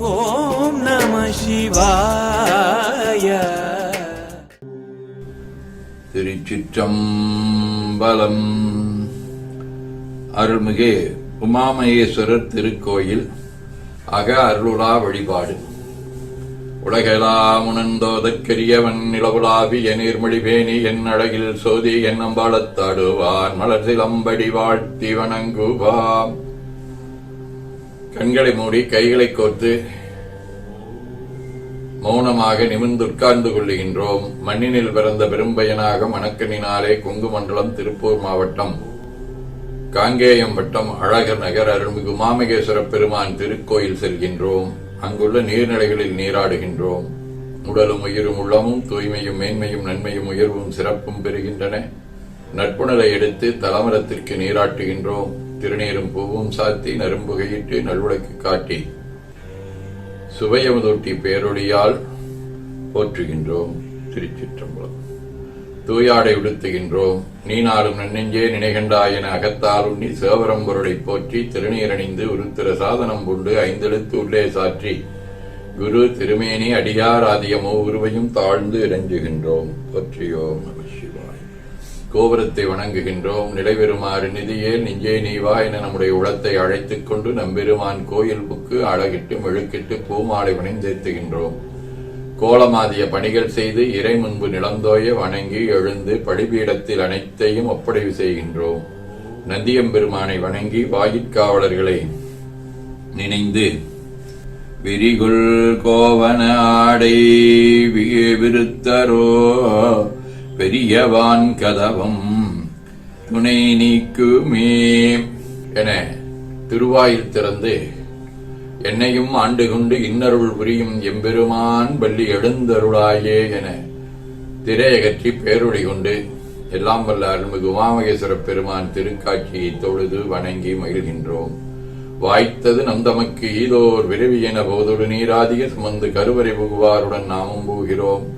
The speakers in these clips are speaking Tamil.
ஓம் நம சிவாய. திருச்சிற்றம்பலம். அருள்மிகு உமாமகேஸ்வரர் திருக்கோயில் அக அருளுலா வழிபாடு. உலகெலாம் உணர்ந்தோதற்கரியவன் நிலவுலாவிய நீர்மொழி பேணி என் அழகில் சோதி என் அம்பாளத்தாடுவான். மலர் சிலம்படி வாழ்த்தி வணங்குவாம். கண்களை மூடி கைகளை கோர்த்து மௌனமாக நிமிர்ந்து உட்கார்ந்து கொள்ளுகின்றோம். மண்ணினில் பிறந்த பெரும்பயனாக மணக்கண்ணினாலே கொங்கு மண்டலம் திருப்பூர் மாவட்டம் காங்கேயம் வட்டம் அழகர் நகர் அருள்மிகு மாமகேஸ்வர பெருமான் திருக்கோயில் செல்கின்றோம். அங்குள்ள நீர்நிலைகளில் நீராடுகின்றோம். உடலும் உயிரும் உள்ளமும் தூய்மையும் மேன்மையும் நன்மையும் உயர்வும் சிறப்பும் பெறுகின்றன. நட்புணரை எடுத்து தலமரத்திற்கு நீராட்டுகின்றோம். திருநீரும் பூவும் சாத்தி நரும்புகையிட்டு நல்விளக்கு காட்டி சுவையமுதொட்டி பேரொழியால் போற்றுகின்றோம் திருச்சிற்றம்பலம். தூயாடை உடுத்துகின்றோம் நீ நாளும் நன்னெஞ்சே நினைகண்டாய் என அகத்தால் உண்ணி போற்றி திருநீரணிந்து உருத்திர சாதனம் கொண்டு ஐந்தெழுத்து உள்ளே சாற்றி குரு திருமேனி அடியார் ஆதியமோ உருவையும் தாழ்ந்து இறஞ்சுகின்றோம். போற்றியோம் நம சிவாய். கோபுரத்தை வணங்குகின்றோம். நிலைபெறுமாறு நிதியே நெஞ்சே நீவா என நம்முடைய உளத்தை அழைத்துக் கொண்டு நம்பெருமான் கோயில் புக்கு அழகிட்டு மெழுக்கிட்டு பூமாலை வணிந்தேத்துகின்றோம். கோலமாதிய பணிகள் செய்து இறை முன்பு நிலந்தோய வணங்கி எழுந்து படிபீடத்தில் அனைத்தையும் ஒப்படைவு செய்கின்றோம். நந்தியம்பெருமானை வணங்கி வாயிற்காவலர்களை நினைந்து விரிகுள் கோவன ஆடை விருத்தரோ பெரியவான் கதவம். துணை நீக்குமே என திருவாயில் திறந்து என்னையும் ஆண்டு கொண்டு இன்னருள் புரியும் எம்பெருமான் பள்ளி எழுந்தருளாயே என திரையகற்றி பேருடை கொண்டு எல்லாம் வல்ல அருள்மிகு உமாமகேஸ்வர பெருமான் திருக்காட்சியை தொழுது வணங்கி மகிழ்கின்றோம். வாய்த்தது நம் தமக்கு ஈதோர் விரவி என போதொடு நீராதிய சுமந்து கருவறை புகுவாருடன் நாமும் போகிறோம்.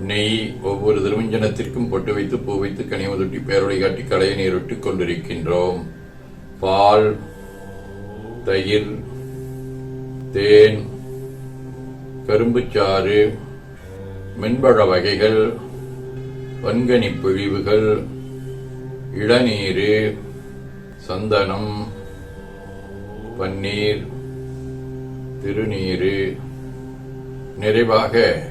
நெய் ஒவ்வொரு திருமஞ்சனத்திற்கும் பொட்டு வைத்து பூ வைத்து கனிமதொட்டி பேரொளி காட்டி களைய நீர் கொண்டிருக்கின்றோம். பால் தயிர் தேன் கரும்புச்சாறு மென்பழ வகைகள் வன்கனி பிழிவுகள் இளநீர் சந்தனம் பன்னீர் திருநீர். நிறைவாக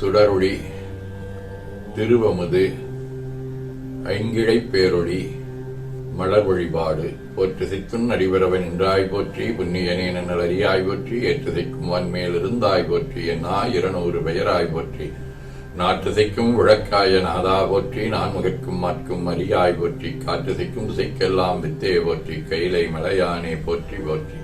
சுடரொளி திருவமுது ஐங்கிழை பேரொளி மலர் வழிபாடு போற்று சித்துன் என்றாய் போற்றி புண்ணியனே நன்னல் அறியாய் போற்றி ஏற்றுதைக்கும் வன்மேல் இருந்தாய் போற்றி என்னா இருநூறு பெயராய் போற்றி. நாற்றுசைக்கும் விளக்காய நாதா போற்றி நான் முகக்கும் மாற்கும் அரியாய் போற்றி காற்றுசைக்கும் திசைக்கெல்லாம் வித்தே போற்றி கைலை மலையானே போற்றி போற்றி.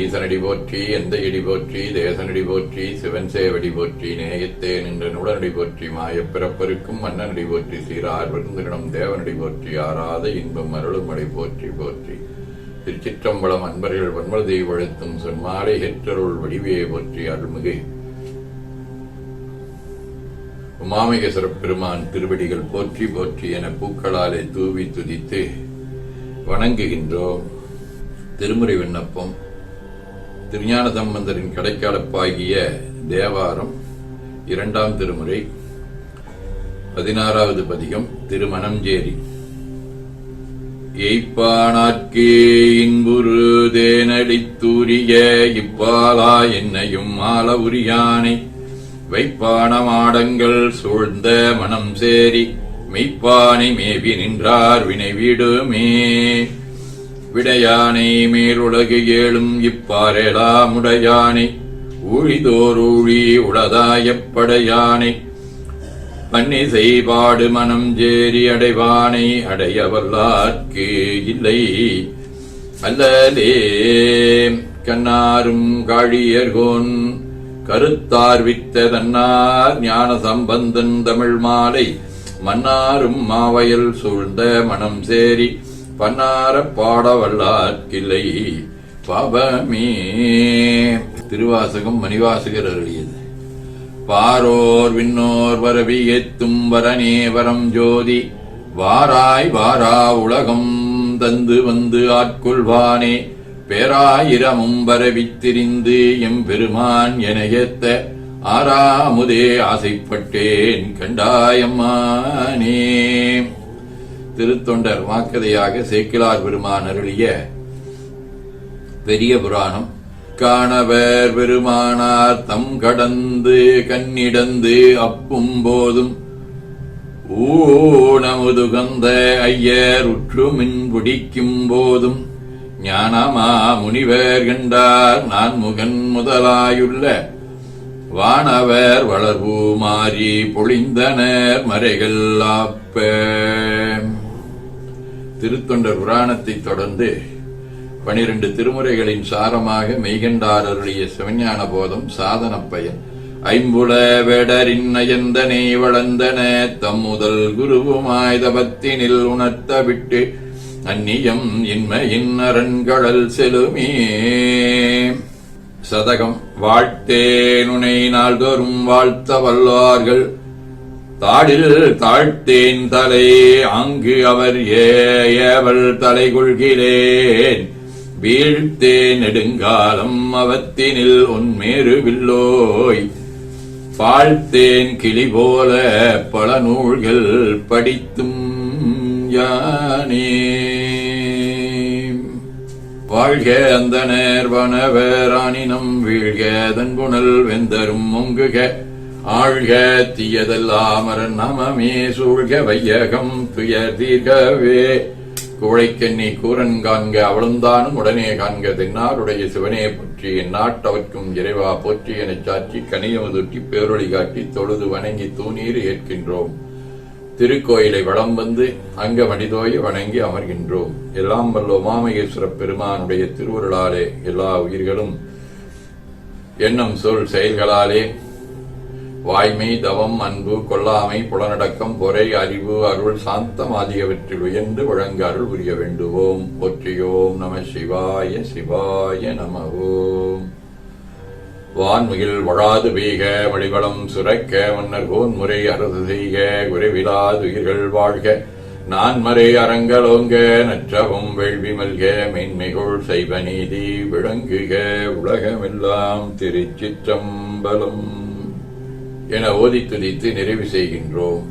ஈசனடி போற்றி எந்த இடி போற்றி தேசனடி போற்றி சிவன் சேவடி போற்றி நேயத்தே நின்ற நுடனடி போற்றி மாயப்பிறப்பருக்கும் மன்னனடி போற்றி சீரார் விருந்தினம் தேவனடி போற்றி ஆராத இன்பம் அருளுமடை போற்றி போற்றி. திருச்சிற்றம்பலம் அன்பர்கள் வன்மதி வழுத்தும் செம்மாலை ஹெற்றருள் வடிவையை போற்றி அருள்மிகு. உமாமிகேஸ்வர பெருமான் திருவடிகள் போற்றி போற்றி என பூக்களாலே தூவி துதித்து வணங்குகின்றோம். திருமுறை விண்ணப்பம். திருஞான சம்பந்தரின் கடைக்காலப்பாகிய தேவாரம் இரண்டாம் திருமுறை பதினாறாவது பதிகம் திருமணஞ்சேரி. எய்ப்பானார்க்கே இன்புரு தேனடித்தூரிய இப்பாலா என்னையும் மால உரியானை வைப்பான மாடங்கள் சூழ்ந்த மனம் சேரி மெய்ப்பானை மேவி நின்றார் வினை வீடுமே விடையானை மேலுலகு ஏழும் இப்பாரெலாமுடையானை ஊழிதோர் ஊழி உளதாயப்படையானை பன்னிசை பாடு மனம் ஜேரி அடைவானை. அடையவல்லார்க்கு இல்லை. அல்லலே கண்ணாரும் காழியர்கோன். கருத்தார் வித்த தன்னார் ஞான சம்பந்தன் தமிழ் மாலை மன்னாரும் மாவயல் சூழ்ந்த மனம் சேரி. பன்னாரப் பாட வல்லார்க்கில்லை திருவாசகம் மணிவாசகர் அருளியது. பாரோர் விண்ணோர் வரவி எத்தும் வரனே வரம் ஜோதி. வாராய் வாரா உலகம் தந்து வந்து ஆட்கொள்வானே. பேராயிரமும் வரவித் திரிந்து எம்பெருமான் என ஏத்த ஆறாமுதே ஆசைப்பட்டேன் கண்டாயம்மானே. திருத்தொண்டர் வாக்கதையாக சேக்கிலார் பெருமான் அருளிய பெரிய புராணம். காணவர் பெருமானார் தம் கடந்து கண்ணிடந்து அப்பும் போதும் ஊனமுதுகந்த ஐயர் உற்றுமின் பிடிக்கும் போதும். ஞானமா முனிவர் கண்டார் நான் முகன் முதலாயுள்ள வானவர் வளர்வு மாறி பொழிந்தனர் மறைகள் ஆப்ப. திருத்தொண்டர் புராணத்தைத் தொடர்ந்து பனிரெண்டு திருமுறைகளின் சாரமாக மெய்கண்டார் அருளிய சிவஞான போதம் சாதன பயன். ஐம்புல வேடரின் நயந்தனை வளர்ந்தன தம் முதல் குருவுமாய் தபத்தினில் உணர்த்த விட்டு அந்நியம் இன்மையின் அரண்கடல் செலுமே. சதகம் வாழ்த்தேனுனை நாள்தோறும் வாழ்த்த வல்லார்கள் தாடில் தாழ்த்தேன் தலை அங்கு அவர் ஏவல் தலை கொள்கிறேன். வீழ்த்தேன் நெடுங்காலம் அவத்தினில் உன்மேறு வில்லோய். பாழ்த்தேன் கிளி போல பல நூல்கள் படித்தும் யானே. வாழ்க அந்த நேர்வனவரானினம் வீழ்க தன்புணல் வெந்தரும் ஒங்குக ஆழ்க தீயதெல்லாமரன் நமமே சூழ்க வையகம் துயர் தீர்கவே குழைக்கண்ணி கூரன் காண்க அவளுந்தானும் உடனே காண்க தென்னாருடைய சிவனே போற்றி நாட்டவர்க்கும் இறைவா போற்றி எனச் சாற்றி கனியமுதுட்டி பேரொழி காட்டி தொழுது வணங்கி தூணீர் ஏற்கின்றோம். திருக்கோயிலை வளம் வந்து அங்க மடிதோய வணங்கி அமர்கின்றோம். எல்லாம் வல்ல உமாமகேஸ்வர பெருமானுடைய திருவுருளாலே எல்லா உயிர்களும் எண்ணம் சொல் செயல்களாலே வாய்மை தவம் அன்பு கொல்லாமை புலனடக்கம் பொறை அறிவு அருள் சாந்தம் ஆகியவற்றில் உயர்ந்து வழங்க அருள் புரிய வேண்டுவோம். போற்றியோம் நம சிவாய சிவாய நம ஓம் வான்முகில் வழாது பெய்க வழிவளம் சுரக்க மன்னர் கோன் முறை அரசு செய்க குறைவிலாது உயிர்கள் வாழ்க. நான்மறை அறங்களோங்க நற்றவும் வேள்வி மல்க மேன்மைகொள் செய்வ நீதி விளங்குக உலகமெல்லாம் திருச்சிற்றம்பலம். என ஓதி துதித்து நிறைவு செய்கின்றோம்.